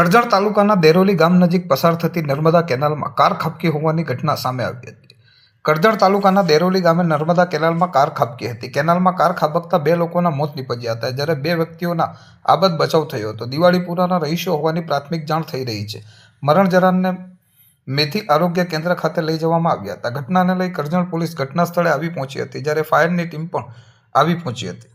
કરજણ તાલુકાના દેરોલી ગામ નજીક પસાર થતી નર્મદા કેનાલમાં કાર ખાબકી હોવાની ઘટના સામે આવી હતી. કરજણ તાલુકાના દેરોલી ગામે નર્મદા કેનાલમાં કાર ખાબકી હતી. કેનાલમાં કાર ખાબકતા બે લોકોના મોત નીપજ્યા હતા. જ્યારે બે વ્યક્તિઓના આબદ બચાવ થયો હતો. દિવાળીપુરાના રહીશો હોવાની પ્રાથમિક જાણ થઈ રહી છે. મરણ જરાનને મેથી આરોગ્ય કેન્દ્ર ખાતે લઈ જવામાં આવ્યા હતા. ઘટનાને લઈ કરજણ પોલીસ ઘટના સ્થળે આવી પહોંચી હતી, જ્યારે ફાયરની ટીમ પણ આવી પહોંચી હતી.